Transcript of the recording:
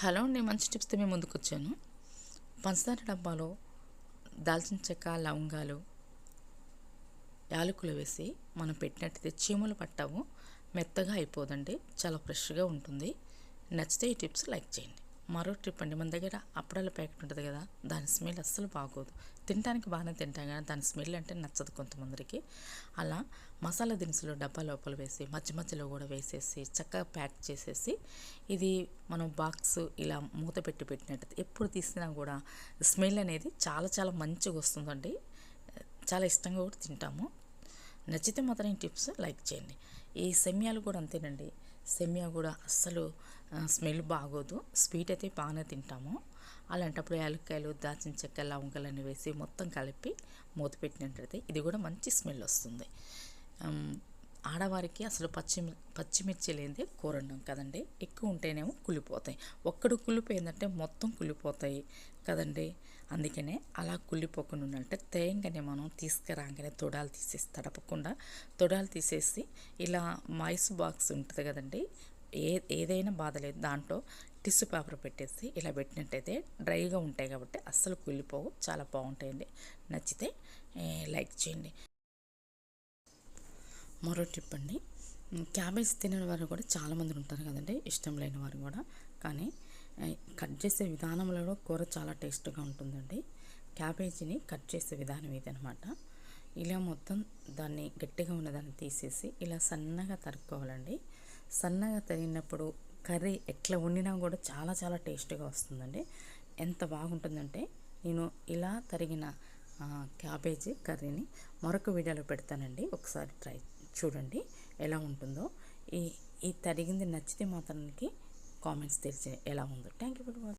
Hello అండి మంచి టిప్స్తో మేము ముందుకు వచ్చాను పంచదార డబ్బాలో దాల్చిన చెక్క లవంగాలు యాలకులు వేసి మనం పెట్టినట్టయితే చీమలు పట్టవు మెత్తగా అయిపోదండి చాలా ఫ్రెష్గా ఉంటుంది. నచ్చితే ఈ టిప్స్ లైక్ చేయండి. మరో ట్రిప్ అండి. మన దగ్గర అప్పడాల ప్యాకెట్ ఉంటుంది కదా దాని స్మెల్ అస్సలు బాగోదు. తినడానికి బాగానే తింటాం కానీ దాని స్మెల్ అంటే నచ్చదు కొంతమందికి. అలా మసాలా దినుసులు డబ్బా లోపల వేసి మధ్య మధ్యలో కూడా వేసేసి చక్కగా ప్యాక్ చేసేసి ఇది మనం బాక్స్ ఇలా మూత పెట్టి పెట్టినట్టు ఎప్పుడు తీసినా కూడా స్మెల్ అనేది చాలా చాలా మంచిగా వస్తుందండి. చాలా ఇష్టంగా కూడా తింటాము. నచ్చితే మాత్రం ఈ టిప్స్ లైక్ చేయండి. ఈ సమయాలు కూడా అంతేనండి. సెమియా కూడా అస్సలు స్మెల్ బాగోదు. స్వీట్ అయితే బాగానే తింటాము. అలాంటప్పుడు యాలక్కాయలు దాచిన చెక్క లవంగలన్నీ వేసి మొత్తం కలిపి మూత పెట్టినట్టయితే ఇది కూడా మంచి స్మెల్ వస్తుంది. ఆడవారికి అసలు పచ్చిమి పచ్చిమిర్చి లేనిదే కూరండం కదండి. ఎక్కువ ఉంటేనేమో కుళ్ళిపోతాయి. ఒక్కడు కుళ్ళిపోయిందంటే మొత్తం కుళ్ళిపోతాయి కదండి. అందుకనే అలా కుళ్ళిపోకుండా ఉండాలంటే తేయంగానే మనం తీసుకురాగానే తొడాలు తీసేసి తడపకుండా తొడాలు తీసేసి ఇలా మైస్ బాక్స్ ఉంటుంది కదండి. ఏ ఏదైనా బాధ లేదు. దాంట్లో టిష్యూ పేపర్ పెట్టేసి ఇలా పెట్టినట్టయితే డ్రైగా ఉంటాయి కాబట్టి అస్సలు కుళ్ళిపోవు. చాలా బాగుంటాయండి. నచ్చితే లైక్ చేయండి. మరో టిప్ అండి. క్యాబేజ్ తినని వారు కూడా చాలామంది ఉంటారు కదండి. ఇష్టం లేని వారు కూడా. కానీ కట్ చేసే విధానంలో కూర చాలా టేస్ట్గా ఉంటుందండి. క్యాబేజీని కట్ చేసే విధానం ఇదనమాట ఇలా మొత్తం దాన్ని గట్టిగా ఉన్నదాన్ని తీసేసి ఇలా సన్నగా తరుక్కోవాలండి. సన్నగా తరిగినప్పుడు కర్రీ ఎట్లా వండినా కూడా చాలా చాలా టేస్ట్గా వస్తుందండి. ఎంత బాగుంటుందంటే నేను ఇలా తరిగిన క్యాబేజీ కర్రీని మరొక వీడియోలో పెడతానండి. ఒకసారి ట్రై చూడండి ఎలా ఉంటుందో. ఈ ఈ తరిగింది నచ్చితే మాత్రానికి కామెంట్స్ తెలిసి ఎలా ఉందో. Thank you for watching